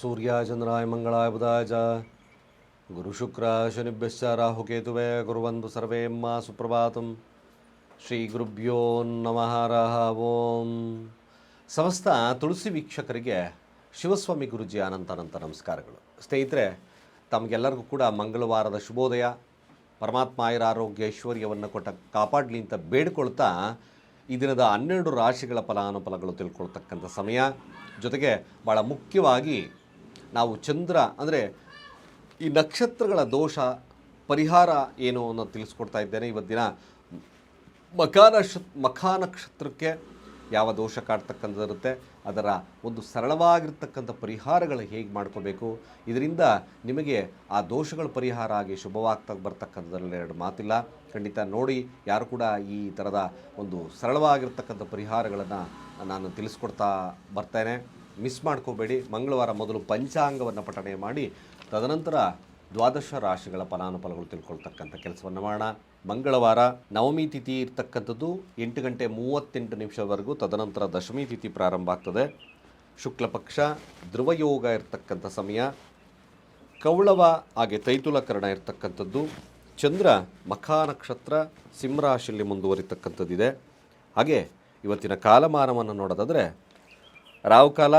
ಸೂರ್ಯಾಚಂದ್ರಾಯ ಮಂಗಳಾಯ ಬುಧಾಯ ಗುರು ಶುಕ್ರ, ಶನಿಭ್ಯಶ್ಚ, ರಾಹುಕೇತುವೆ ಕುರುವಂತು ಸರ್ವೇ ಮಾ ಸುಪ್ರಭಾತಂ. ಶ್ರೀ ಗುರುಭ್ಯೋ ನಮಃ ರಹ ಓಂ. ಸಮಸ್ತ ತುಳಸಿ ವೀಕ್ಷಕರಿಗೆ ಶಿವಸ್ವಾಮಿ ಗುರುಜಿ ಅನಂತ ಅನಂತ ನಮಸ್ಕಾರಗಳು. ಸ್ನೇಹಿತರೆ, ತಮಗೆಲ್ಲರಿಗೂ ಕೂಡ ಮಂಗಳವಾರದ ಶುಭೋದಯ. ಪರಮಾತ್ಮ ಆಯುರ ಆರೋಗ್ಯ ಐಶ್ವರ್ಯವನ್ನು ಕೊಟ್ಟ ಕಾಪಾಡಲಿ ಅಂತ ಬೇಡಿಕೊಳ್ತಾ ಈ ದಿನದ ಹನ್ನೆರಡು ರಾಶಿಗಳ ಫಲಾನುಫಲಗಳು ತಿಳ್ಕೊಳ್ತಕ್ಕಂಥ ಸಮಯ. ಜೊತೆಗೆ ಭಾಳ ಮುಖ್ಯವಾಗಿ ನಾವು ಚಂದ್ರ, ಅಂದರೆ ಈ ನಕ್ಷತ್ರಗಳ ದೋಷ, ಪರಿಹಾರ ಏನು ಅನ್ನೋ ತಿಳಿಸ್ಕೊಡ್ತಾ ಇದ್ದೇನೆ ಇವತ್ತಿನ ಮಖಾನಕ್ಷ ಮಖಾನಕ್ಷತ್ರಕ್ಕೆ ಮಖಾ ನಕ್ಷತ್ರಕ್ಕೆ ಯಾವ ದೋಷ ಕಾಡ್ತಕ್ಕಂಥದ್ದಿರುತ್ತೆ ಅದರ ಒಂದು ಸರಳವಾಗಿರ್ತಕ್ಕಂಥ ಪರಿಹಾರಗಳು ಹೇಗೆ ಮಾಡ್ಕೋಬೇಕು, ಇದರಿಂದ ನಿಮಗೆ ಆ ದೋಷಗಳ ಪರಿಹಾರ ಆಗಿ ಶುಭವಾಗ್ತಾ ಬರ್ತಕ್ಕಂಥದ್ರಲ್ಲಿ ಎರಡು ಮಾತಿಲ್ಲ. ಖಂಡಿತ ನೋಡಿ, ಯಾರು ಕೂಡ ಈ ಥರದ ಒಂದು ಸರಳವಾಗಿರ್ತಕ್ಕಂಥ ಪರಿಹಾರಗಳನ್ನು ನಾನು ತಿಳಿಸ್ಕೊಡ್ತಾ ಬರ್ತೇನೆ. ಮಿಸ್ ಮಾಡ್ಕೋಬೇಡಿ. ಮಂಗಳವಾರ ಮೊದಲು ಪಂಚಾಂಗವನ್ನು ಪಠಣೆ ಮಾಡಿ, ತದನಂತರ ದ್ವಾದಶ ರಾಶಿಗಳ ಫಲಾನುಫಲಗಳು ತಿಳ್ಕೊಳ್ತಕ್ಕಂಥ ಕೆಲಸವನ್ನು ಮಾಡೋಣ. ಮಂಗಳವಾರ ನವಮಿ ತಿಥಿ ಇರ್ತಕ್ಕಂಥದ್ದು ಎಂಟು ಗಂಟೆ ಮೂವತ್ತೆಂಟು ನಿಮಿಷದವರೆಗೂ ತದನಂತರ ದಶಮಿ ತಿಥಿ ಪ್ರಾರಂಭ ಆಗ್ತದೆ. ಶುಕ್ಲ ಪಕ್ಷ, ಧ್ರುವಯೋಗ ಇರ್ತಕ್ಕಂಥ ಸಮಯ, ಕೌಳವ ಹಾಗೆ ತೈತುಲಕರಣ ಇರ್ತಕ್ಕಂಥದ್ದು, ಚಂದ್ರ, ಮಖಾ ನಕ್ಷತ್ರ ಸಿಂಹರಾಶಿಯಲ್ಲಿ ಮುಂದುವರಿತಕ್ಕಂಥದ್ದಿದೆ. ಹಾಗೆ ಇವತ್ತಿನ ಕಾಲಮಾನವನ್ನು ನೋಡೋದಾದರೆ ರಾಹುಕಾಲ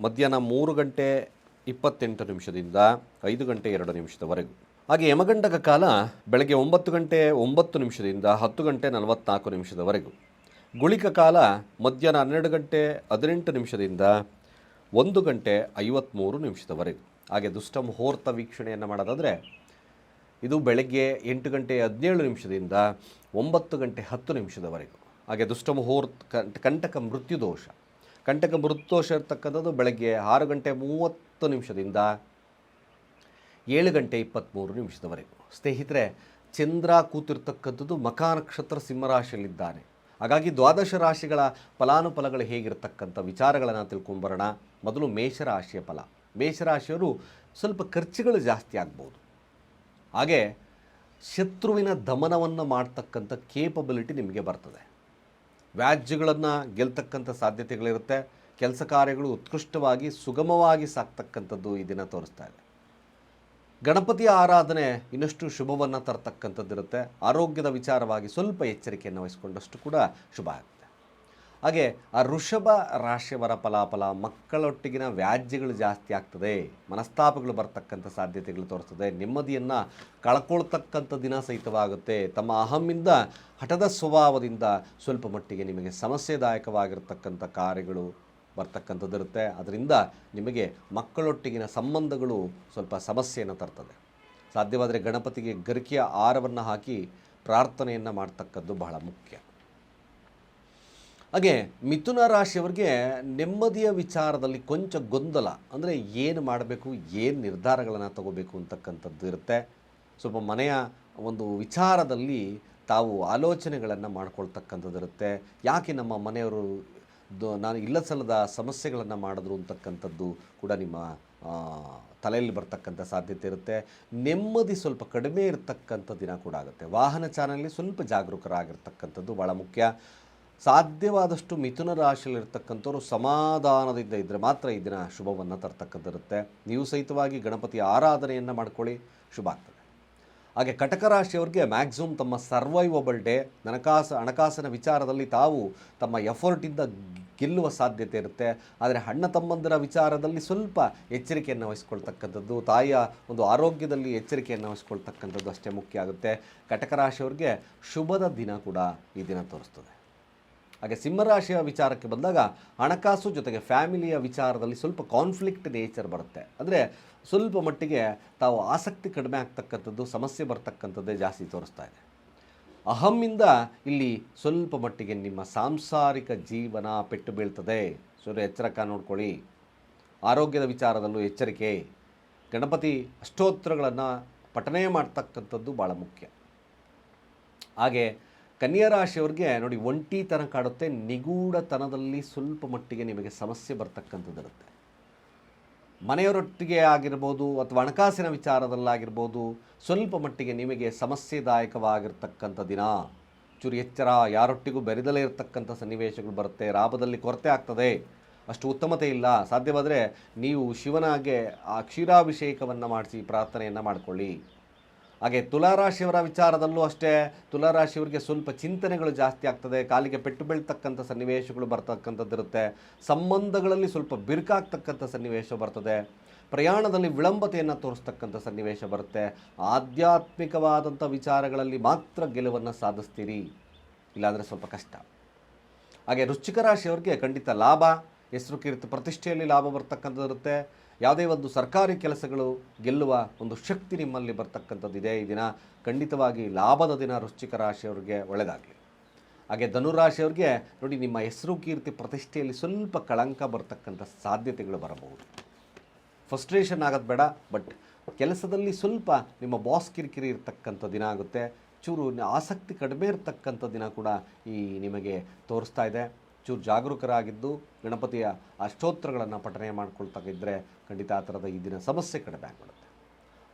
ಮಧ್ಯಾಹ್ನ ಮೂರು ಗಂಟೆ ಇಪ್ಪತ್ತೆಂಟು ನಿಮಿಷದಿಂದ ಐದು ಗಂಟೆ ಎರಡು ನಿಮಿಷದವರೆಗೂ. ಹಾಗೆ ಯಮಗಂಡಕ ಕಾಲ ಬೆಳಗ್ಗೆ ಒಂಬತ್ತು ಗಂಟೆ ಒಂಬತ್ತು ನಿಮಿಷದಿಂದ ಹತ್ತು ಗಂಟೆ ನಲವತ್ತ್ನಾಲ್ಕು ನಿಮಿಷದವರೆಗೂ. ಗುಳಿಕ ಕಾಲ ಮಧ್ಯಾಹ್ನ ಹನ್ನೆರಡು ಗಂಟೆ ಹದಿನೆಂಟು ನಿಮಿಷದಿಂದ ಒಂದು ಗಂಟೆ ಐವತ್ತ್ಮೂರು ನಿಮಿಷದವರೆಗೂ. ಹಾಗೆ ದುಷ್ಟ ಮುಹೂರ್ತ ವೀಕ್ಷಣೆಯನ್ನು ಮಾಡೋದಾದರೆ ಇದು ಬೆಳಗ್ಗೆ ಎಂಟು ಗಂಟೆ ಹದಿನೇಳು ನಿಮಿಷದಿಂದ ಒಂಬತ್ತು ಗಂಟೆ ಹತ್ತು ನಿಮಿಷದವರೆಗೂ. ಹಾಗೆ ದುಷ್ಟ ಮುಹೂರ್ತ ಕಂಟ ಕಂಟಕ ಮೃತ್ಯುದೋಷ. ಕಂಟಕ ಮೃತ್ಯೋಷ ಇರ್ತಕ್ಕಂಥದ್ದು ಬೆಳಗ್ಗೆ ಆರು ಗಂಟೆ ಮೂವತ್ತು ನಿಮಿಷದಿಂದ ಏಳು ಗಂಟೆ ಇಪ್ಪತ್ತ್ಮೂರು ನಿಮಿಷದವರೆಗೂ. ಸ್ನೇಹಿತರೆ, ಚಂದ್ರ ಕೂತಿರ್ತಕ್ಕಂಥದ್ದು ಮಕಾ ನಕ್ಷತ್ರ ಸಿಂಹರಾಶಿಯಲ್ಲಿದ್ದಾನೆ ಹಾಗಾಗಿ ದ್ವಾದಶ ರಾಶಿಗಳ ಫಲಾನುಫಲಗಳು ಹೇಗಿರ್ತಕ್ಕಂಥ ವಿಚಾರಗಳನ್ನು ತಿಳ್ಕೊಂಬರೋಣ. ಮೊದಲು ಮೇಷರಾಶಿಯ ಫಲ. ಮೇಷರಾಶಿಯವರು ಸ್ವಲ್ಪ ಖರ್ಚುಗಳು ಜಾಸ್ತಿ ಆಗ್ಬೋದು. ಹಾಗೆ ಶತ್ರುವಿನ ದಮನವನ್ನು ಮಾಡ್ತಕ್ಕಂಥ ಕೇಪಬಿಲಿಟಿ ನಿಮಗೆ ಬರ್ತದೆ. ವ್ಯಾಜ್ಯಗಳನ್ನು ಗೆಲ್ತಕ್ಕಂಥ ಸಾಧ್ಯತೆಗಳಿರುತ್ತೆ. ಕೆಲಸ ಕಾರ್ಯಗಳು ಉತ್ಕೃಷ್ಟವಾಗಿ, ಸುಗಮವಾಗಿ ಸಾಕ್ತಕ್ಕಂಥದ್ದು ಈ ದಿನ ತೋರಿಸ್ತಾ ಇದೆ. ಗಣಪತಿಯ ಆರಾಧನೆ ಇನ್ನಷ್ಟು ಶುಭವನ್ನು ತರತಕ್ಕಂಥದ್ದಿರುತ್ತೆ. ಆರೋಗ್ಯದ ವಿಚಾರವಾಗಿ ಸ್ವಲ್ಪ ಎಚ್ಚರಿಕೆಯನ್ನು ವಹಿಸಿಕೊಂಡಷ್ಟು ಕೂಡ ಶುಭ ಆಗುತ್ತೆ ಹಾಗೆ ಆ ಋಷಭ ರಾಶಿಯವರ ಫಲಾಫಲ ಮಕ್ಕಳೊಟ್ಟಿಗಿನ ವ್ಯಾಜ್ಯಗಳು ಜಾಸ್ತಿ ಆಗ್ತದೆ. ಮನಸ್ತಾಪಗಳು ಬರ್ತಕ್ಕಂಥ ಸಾಧ್ಯತೆಗಳು ತೋರಿಸ್ತದೆ. ನೆಮ್ಮದಿಯನ್ನು ಕಳ್ಕೊಳ್ತಕ್ಕಂಥ ದಿನ ಸಹಿತವಾಗುತ್ತೆ. ತಮ್ಮ ಅಹಮ್ಮಿಂದ ಹಠದ ಸ್ವಭಾವದಿಂದ ಸ್ವಲ್ಪ ಮಟ್ಟಿಗೆ ನಿಮಗೆ ಸಮಸ್ಯೆದಾಯಕವಾಗಿರ್ತಕ್ಕಂಥ ಕಾರ್ಯಗಳು ಬರ್ತಕ್ಕಂಥದ್ದಿರುತ್ತೆ. ಅದರಿಂದ ನಿಮಗೆ ಮಕ್ಕಳೊಟ್ಟಿಗಿನ ಸಂಬಂಧಗಳು ಸ್ವಲ್ಪ ಸಮಸ್ಯೆಯನ್ನು ತರ್ತದೆ. ಸಾಧ್ಯವಾದರೆ ಗಣಪತಿಗೆ ಗರಿಕೆಯ ಆರವನ್ನು ಹಾಕಿ ಪ್ರಾರ್ಥನೆಯನ್ನು ಮಾಡ್ತಕ್ಕದ್ದು ಬಹಳ ಮುಖ್ಯ. ಹಾಗೆ ಮಿಥುನ ರಾಶಿಯವರಿಗೆ ನೆಮ್ಮದಿಯ ವಿಚಾರದಲ್ಲಿ ಕೊಂಚ ಗೊಂದಲ. ಅಂದರೆ ಏನು ಮಾಡಬೇಕು, ಏನು ನಿರ್ಧಾರಗಳನ್ನು ತಗೋಬೇಕು ಅಂತಕ್ಕಂಥದ್ದು ಇರುತ್ತೆ. ಸ್ವಲ್ಪ ಮನೆಯ ಒಂದು ವಿಚಾರದಲ್ಲಿ ತಾವು ಆಲೋಚನೆಗಳನ್ನು ಮಾಡ್ಕೊಳ್ತಕ್ಕಂಥದ್ದು ಇರುತ್ತೆ. ಯಾಕೆ ನಮ್ಮ ಮನೆಯವರು ನಾನು ಇಲ್ಲ ಸಲ್ಲದ ಸಮಸ್ಯೆಗಳನ್ನು ಮಾಡಿದ್ರು ಅಂತಕ್ಕಂಥದ್ದು ಕೂಡ ನಿಮ್ಮ ತಲೆಯಲ್ಲಿ ಬರ್ತಕ್ಕಂಥ ಸಾಧ್ಯತೆ ಇರುತ್ತೆ. ನೆಮ್ಮದಿ ಸ್ವಲ್ಪ ಕಡಿಮೆ ಇರತಕ್ಕಂಥ ದಿನ ಕೂಡ ಆಗುತ್ತೆ. ವಾಹನ ಚಾಲನೆಯಲ್ಲಿ ಸ್ವಲ್ಪ ಜಾಗರೂಕರಾಗಿರ್ತಕ್ಕಂಥದ್ದು ಭಾಳ ಮುಖ್ಯ. ಸಾಧ್ಯವಾದಷ್ಟು ಮಿಥುನ ರಾಶಿಯಲ್ಲಿರ್ತಕ್ಕಂಥವ್ರು ಸಮಾಧಾನದಿಂದ ಇದ್ದರೆ ಮಾತ್ರ ಈ ದಿನ ಶುಭವನ್ನು ತರ್ತಕ್ಕಂಥಿರುತ್ತೆ. ನೀವು ಸಹಿತವಾಗಿ ಗಣಪತಿ ಆರಾಧನೆಯನ್ನು ಮಾಡ್ಕೊಳ್ಳಿ, ಶುಭ ಆಗ್ತದೆ. ಹಾಗೆ ಕಟಕ ರಾಶಿಯವ್ರಿಗೆ ಮ್ಯಾಕ್ಸಿಮಮ್ ತಮ್ಮ ಸರ್ವೈವಬಲ್ ಡೇ ಹಣಕಾಸು, ಹಣಕಾಸಿನ ವಿಚಾರದಲ್ಲಿ ತಾವು ತಮ್ಮ ಎಫರ್ಟಿಂದ ಗೆಲ್ಲುವ ಸಾಧ್ಯತೆ ಇರುತ್ತೆ. ಆದರೆ ಅಣ್ಣ ತಮ್ಮಂದಿರ ವಿಚಾರದಲ್ಲಿ ಸ್ವಲ್ಪ ಎಚ್ಚರಿಕೆಯನ್ನು ವಹಿಸ್ಕೊಳ್ತಕ್ಕಂಥದ್ದು, ತಾಯಿಯ ಒಂದು ಆರೋಗ್ಯದಲ್ಲಿ ಎಚ್ಚರಿಕೆಯನ್ನು ವಹಿಸ್ಕೊಳ್ತಕ್ಕಂಥದ್ದು ಅಷ್ಟೇ ಮುಖ್ಯ ಆಗುತ್ತೆ. ಕಟಕ ರಾಶಿಯವ್ರಿಗೆ ಶುಭದ ದಿನ ಕೂಡ ಈ ದಿನ ತೋರಿಸ್ತದೆ. ಹಾಗೆ ಸಿಂಹರಾಶಿಯ ವಿಚಾರಕ್ಕೆ ಬಂದಾಗ ಹಣಕಾಸು ಜೊತೆಗೆ ಫ್ಯಾಮಿಲಿಯ ವಿಚಾರದಲ್ಲಿ ಸ್ವಲ್ಪ ಕಾನ್ಫ್ಲಿಕ್ಟ್ ನೇಚರ್ ಬರುತ್ತೆ. ಅಂದರೆ ಸ್ವಲ್ಪ ಮಟ್ಟಿಗೆ ತಾವು ಆಸಕ್ತಿ ಕಡಿಮೆ ಆಗ್ತಕ್ಕಂಥದ್ದು, ಸಮಸ್ಯೆ ಬರ್ತಕ್ಕಂಥದ್ದೇ ಜಾಸ್ತಿ ತೋರಿಸ್ತಾ ಇದೆ. ಅಹಮ್ಮಿಂದ ಇಲ್ಲಿ ಸ್ವಲ್ಪ ಮಟ್ಟಿಗೆ ನಿಮ್ಮ ಸಾಂಸಾರಿಕ ಜೀವನ ಪೆಟ್ಟು ಬೀಳ್ತದೆ. ಸ್ವಲ್ಪ ಎಚ್ಚರಕ ನೋಡ್ಕೊಳ್ಳಿ. ಆರೋಗ್ಯದ ವಿಚಾರದಲ್ಲೂ ಎಚ್ಚರಿಕೆ. ಗಣಪತಿ ಅಷ್ಟೋತ್ತರಗಳನ್ನು ಪಠನೆ ಮಾಡ್ತಕ್ಕಂಥದ್ದು ಭಾಳ ಮುಖ್ಯ. ಹಾಗೆ ಕನ್ಯಾ ರಾಶಿಯವ್ರಿಗೆ ನೋಡಿ ಒಂಟಿತನ ಕಾಡುತ್ತೆ, ನಿಗೂಢತನದಲ್ಲಿ ಸ್ವಲ್ಪ ಮಟ್ಟಿಗೆ ನಿಮಗೆ ಸಮಸ್ಯೆ ಬರ್ತಕ್ಕಂಥದ್ದಿರುತ್ತೆ ಮನೆಯವರೊಟ್ಟಿಗೆ ಆಗಿರ್ಬೋದು ಅಥವಾ ಹಣಕಾಸಿನ ವಿಚಾರದಲ್ಲಾಗಿರ್ಬೋದು ಸ್ವಲ್ಪ ಮಟ್ಟಿಗೆ ನಿಮಗೆ ಸಮಸ್ಯೆದಾಯಕವಾಗಿರ್ತಕ್ಕಂಥ ದಿನ. ಚೂರು ಎಚ್ಚರ, ಯಾರೊಟ್ಟಿಗೂ ಬೆರೆದಲೇ ಇರತಕ್ಕಂಥ ಸನ್ನಿವೇಶಗಳು ಬರುತ್ತೆ ಲಾಭದಲ್ಲಿ ಕೊರತೆ ಆಗ್ತದೆ. ಅಷ್ಟು ಉತ್ತಮತೆ ಇಲ್ಲ. ಸಾಧ್ಯವಾದರೆ ನೀವು ಶಿವನಾಗೆ ಆ ಕ್ಷೀರಾಭಿಷೇಕವನ್ನು ಮಾಡಿಸಿ, ಪ್ರಾರ್ಥನೆಯನ್ನು ಮಾಡಿಕೊಳ್ಳಿ. ಹಾಗೆ ತುಲಾರಾಶಿಯವರ ವಿಚಾರದಲ್ಲೂ ಅಷ್ಟೇ ತುಲಾರಾಶಿಯವರಿಗೆ ಸ್ವಲ್ಪ ಚಿಂತನೆಗಳು ಜಾಸ್ತಿ ಆಗ್ತದೆ, ಕಾಲಿಗೆ ಪೆಟ್ಟು ಬೀಳ್ತಕ್ಕಂಥ ಸನ್ನಿವೇಶಗಳು ಬರ್ತಕ್ಕಂಥದ್ದಿರುತ್ತೆ, ಸಂಬಂಧಗಳಲ್ಲಿ ಸ್ವಲ್ಪ ಬಿರುಕಾಗ್ತಕ್ಕಂಥ ಸನ್ನಿವೇಶ ಬರ್ತದೆ, ಪ್ರಯಾಣದಲ್ಲಿ ವಿಳಂಬತೆಯನ್ನು ತೋರಿಸ್ತಕ್ಕಂಥ ಸನ್ನಿವೇಶ ಬರುತ್ತೆ, ಆಧ್ಯಾತ್ಮಿಕವಾದಂಥ ವಿಚಾರಗಳಲ್ಲಿ ಮಾತ್ರ ಗೆಲುವನ್ನು ಸಾಧಿಸ್ತೀರಿ, ಇಲ್ಲಾಂದರೆ ಸ್ವಲ್ಪ ಕಷ್ಟ. ಹಾಗೆ ವೃಶ್ಚಿಕ ರಾಶಿಯವರಿಗೆ ಖಂಡಿತ ಲಾಭ ಹೆಸರು ಕೀರ್ತಿ ಪ್ರತಿಷ್ಠೆಯಲ್ಲಿ ಲಾಭ ಬರ್ತಕ್ಕಂಥದ್ದು ಇರುತ್ತೆ ಯಾವುದೇ ಒಂದು ಸರ್ಕಾರಿ ಕೆಲಸಗಳು ಗೆಲ್ಲುವ ಒಂದು ಶಕ್ತಿ ನಿಮ್ಮಲ್ಲಿ ಬರ್ತಕ್ಕಂಥದ್ದಿದೆ ಈ ದಿನ. ಖಂಡಿತವಾಗಿ ಲಾಭದ ದಿನ ವೃಶ್ಚಿಕ ರಾಶಿಯವರಿಗೆ ಒಳ್ಳೆಯದಾಗಲಿ ಹಾಗೆ ಧನುರಾಶಿಯವ್ರಿಗೆ ನೋಡಿ ನಿಮ್ಮ ಹೆಸರು ಕೀರ್ತಿ ಪ್ರತಿಷ್ಠೆಯಲ್ಲಿ ಸ್ವಲ್ಪ ಕಳಂಕ ಬರ್ತಕ್ಕಂಥ ಸಾಧ್ಯತೆಗಳು ಬರಬಹುದು. ಫ್ರಸ್ಟ್ರೇಷನ್ ಆಗೋದು ಬೇಡ, ಬಟ್ ಕೆಲಸದಲ್ಲಿ ಸ್ವಲ್ಪ ನಿಮ್ಮ ಬಾಸ್ ಕಿರಿಕಿರಿ ಇರತಕ್ಕಂಥ ದಿನ ಆಗುತ್ತೆ. ಚೂರು ಆಸಕ್ತಿ ಕಡಿಮೆ ಇರತಕ್ಕಂಥ ದಿನ ಕೂಡ ಈ ನಿಮಗೆ ತೋರಿಸ್ತಾ ಇದೆ. ಚೂರು ಜಾಗರೂಕರಾಗಿದ್ದು ಗಣಪತಿಯ ಅಷ್ಟೋತ್ತರಗಳನ್ನು ಪಠನೆ ಮಾಡ್ಕೊಳ್ತಾ ಇದ್ದರೆ ಖಂಡಿತ ಆ ಥರದ ಈ ದಿನ ಸಮಸ್ಯೆ ಕಡಿಮೆ ಆಗಿಬಿಡುತ್ತೆ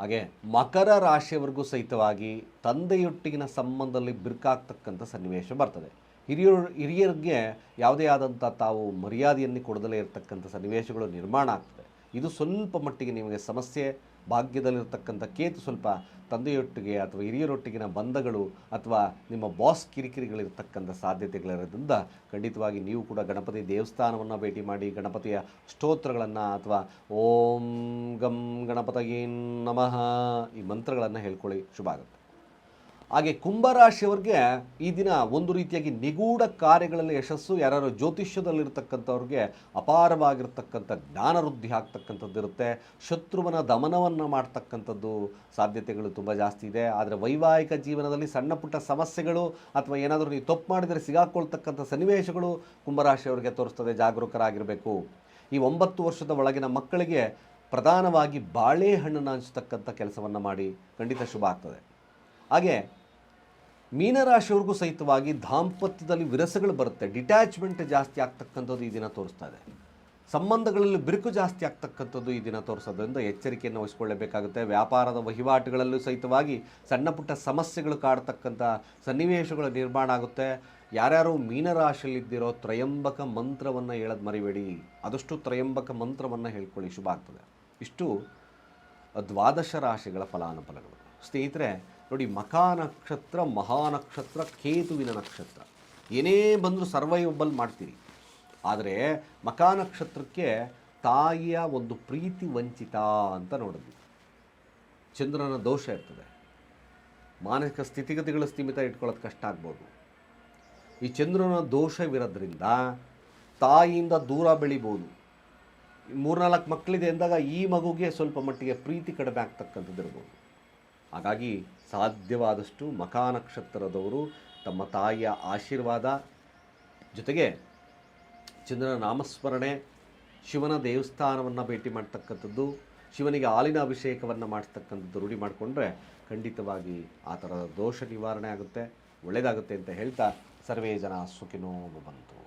ಹಾಗೆ ಮಕರ ರಾಶಿಯವರೆಗೂ ಸಹಿತವಾಗಿ ತಂದೆಯೊಟ್ಟಿಗಿನ ಸಂಬಂಧದಲ್ಲಿ ಬಿರುಕಾಗ್ತಕ್ಕಂಥ ಸನ್ನಿವೇಶ ಬರ್ತದೆ. ಹಿರಿಯರು, ಹಿರಿಯರಿಗೆ ಯಾವುದೇ ಆದಂಥ ತಾವು ಮರ್ಯಾದೆಯನ್ನು ಕೊಡದಲೇ ಇರತಕ್ಕಂಥ ಸನ್ನಿವೇಶಗಳು ನಿರ್ಮಾಣ ಆಗ್ತದೆ ಇದು ಸ್ವಲ್ಪ ಮಟ್ಟಿಗೆ ನಿಮಗೆ ಸಮಸ್ಯೆ ಭಾಗ್ಯದಲ್ಲಿರತಕ್ಕಂಥ ಕೇತು ಸ್ವಲ್ಪ ತಂದೆಯೊಟ್ಟಿಗೆ ಅಥವಾ ಹಿರಿಯರೊಟ್ಟಿಗಿನ ಬಂಧಗಳು ಅಥವಾ ನಿಮ್ಮ ಬಾಸ್ ಕಿರಿಕಿರಿಗಳಿರ್ತಕ್ಕಂಥ ಸಾಧ್ಯತೆಗಳಿರೋದ್ರಿಂದ ಖಂಡಿತವಾಗಿ ನೀವು ಕೂಡ ಗಣಪತಿ ದೇವಸ್ಥಾನವನ್ನು ಭೇಟಿ ಮಾಡಿ ಗಣಪತಿಯ ಸ್ತೋತ್ರಗಳನ್ನು ಅಥವಾ ಓಂ ಗಂ ಗಣಪತಯೇ ನಮಃ ಈ ಮಂತ್ರಗಳನ್ನು ಹೇಳ್ಕೊಳ್ಳಿ. ಶುಭ ಆಗುತ್ತೆ ಹಾಗೆ ಕುಂಭರಾಶಿಯವ್ರಿಗೆ ಈ ದಿನ ಒಂದು ರೀತಿಯಾಗಿ ನಿಗೂಢ ಕಾರ್ಯಗಳಲ್ಲಿ ಯಶಸ್ಸು ಯಾರು ಜ್ಯೋತಿಷ್ಯದಲ್ಲಿರ್ತಕ್ಕಂಥವ್ರಿಗೆ ಅಪಾರವಾಗಿರ್ತಕ್ಕಂಥ ಜ್ಞಾನ ವೃದ್ಧಿ ಆಗ್ತಕ್ಕಂಥದ್ದು ಇರುತ್ತೆ. ಶತ್ರುವನ ದಮನವನ್ನು ಮಾಡ್ತಕ್ಕಂಥದ್ದು ಸಾಧ್ಯತೆಗಳು ತುಂಬ ಜಾಸ್ತಿ ಇದೆ. ಆದರೆ ವೈವಾಹಿಕ ಜೀವನದಲ್ಲಿ ಸಣ್ಣ ಪುಟ್ಟ ಸಮಸ್ಯೆಗಳು ಅಥವಾ ಏನಾದರೂ ನೀವು ತಪ್ಪು ಮಾಡಿದರೆ ಸಿಗಾಕೊಳ್ತಕ್ಕಂಥ ಸನ್ನಿವೇಶಗಳು ಕುಂಭರಾಶಿಯವ್ರಿಗೆ ತೋರಿಸ್ತದೆ, ಜಾಗರೂಕರಾಗಿರಬೇಕು. ಈ ಒಂಬತ್ತು ವರ್ಷದ ಒಳಗಿನ ಮಕ್ಕಳಿಗೆ ಪ್ರಧಾನವಾಗಿ ಬಾಳೆಹಣ್ಣನ್ನು ಹಂಚತಕ್ಕಂಥ ಕೆಲಸವನ್ನು ಮಾಡಿ. ಖಂಡಿತ ಶುಭ ಆಗ್ತದೆ. ಹಾಗೆ ಮೀನರಾಶಿಯವ್ರಿಗೂ ಸಹಿತವಾಗಿ ದಾಂಪತ್ಯದಲ್ಲಿ ವಿರಸಗಳು ಬರುತ್ತೆ. ಡಿಟ್ಯಾಚ್ಮೆಂಟ್ ಜಾಸ್ತಿ ಆಗ್ತಕ್ಕಂಥದ್ದು ಈ ದಿನ ತೋರಿಸ್ತಾ ಇದೆ. ಸಂಬಂಧಗಳಲ್ಲಿ ಬಿರುಕು ಜಾಸ್ತಿ ಆಗ್ತಕ್ಕಂಥದ್ದು ಈ ದಿನ ತೋರಿಸೋದ್ರಿಂದ ಎಚ್ಚರಿಕೆಯನ್ನು ವಹಿಸ್ಕೊಳ್ಳಬೇಕಾಗುತ್ತೆ. ವ್ಯಾಪಾರದ ವಹಿವಾಟುಗಳಲ್ಲೂ ಸಹಿತವಾಗಿ ಸಣ್ಣ ಪುಟ್ಟ ಸಮಸ್ಯೆಗಳು ಕಾಡ್ತಕ್ಕಂಥ ಸನ್ನಿವೇಶಗಳು ನಿರ್ಮಾಣ ಆಗುತ್ತೆ. ಯಾರ್ಯಾರು ಮೀನರಾಶಿಯಲ್ಲಿದ್ದಿರೋ ತ್ರಯಂಬಕ ಮಂತ್ರವನ್ನು ಹೇಳೋದು ಮರಿಬೇಡಿ. ಅದಷ್ಟು ತ್ರಯಂಬಕ ಮಂತ್ರವನ್ನು ಹೇಳ್ಕೊಳ್ಳಿ, ಶುಭ ಆಗ್ತದೆ. ಇಷ್ಟು ದ್ವಾದಶ ರಾಶಿಗಳ ಫಲಾನುಫಲಗಳು. ಸ್ನೇಹಿತರೆ ನೋಡಿ ಮಖಾ ನಕ್ಷತ್ರ ಮಹಾನಕ್ಷತ್ರ, ಕೇತುವಿನ ನಕ್ಷತ್ರ. ಏನೇ ಬಂದರೂ ಸರ್ವೈವಬಲ್ ಮಾಡ್ತೀರಿ. ಆದರೆ ಮಖಾ ನಕ್ಷತ್ರಕ್ಕೆ ತಾಯಿಯ ಒಂದು ಪ್ರೀತಿ ವಂಚಿತ ಅಂತ ನೋಡಿದ್ವಿ ಚಂದ್ರನ ದೋಷ ಇರ್ತದೆ. ಮಾನಸಿಕ ಸ್ಥಿತಿಗತಿಗಳು ಸ್ಥಿಮಿತ ಇಟ್ಕೊಳ್ಳೋದು ಕಷ್ಟ ಆಗ್ಬೋದು. ಈ ಚಂದ್ರನ ದೋಷವಿರೋದ್ರಿಂದ ತಾಯಿಯಿಂದ ದೂರ ಬೆಳಿಬೋದು. ಮೂರ್ನಾಲ್ಕು ಮಕ್ಕಳಿದೆ ಅಂದಾಗ ಈ ಮಗುಗೆ ಸ್ವಲ್ಪ ಮಟ್ಟಿಗೆ ಪ್ರೀತಿ ಕಡಿಮೆ ಆಗ್ತಕ್ಕಂಥದ್ದು ಇರ್ಬೋದು ಹಾಗಾಗಿ ಸಾಧ್ಯವಾದಷ್ಟು ಮಕಾ ನಕ್ಷತ್ರದವರು ತಮ್ಮ ತಾಯಿಯ ಆಶೀರ್ವಾದ ಜೊತೆಗೆ ಚಂದ್ರನ ನಾಮಸ್ಮರಣೆ, ಶಿವನ ದೇವಸ್ಥಾನವನ್ನು ಭೇಟಿ ಮಾಡ್ತಕ್ಕಂಥದ್ದು, ಶಿವನಿಗೆ ಹಾಲಿನ ಅಭಿಷೇಕವನ್ನು ಮಾಡಿಸ್ತಕ್ಕಂಥದ್ದು ರೂಢಿ ಮಾಡಿಕೊಂಡ್ರೆ ಖಂಡಿತವಾಗಿ ಆ ಥರದ ದೋಷ ನಿವಾರಣೆ ಆಗುತ್ತೆ ಒಳ್ಳೆಯದಾಗುತ್ತೆ ಅಂತ ಹೇಳ್ತಾ ಸರ್ವೇ ಜನ ಸುಖಿನೋ ಬಂತು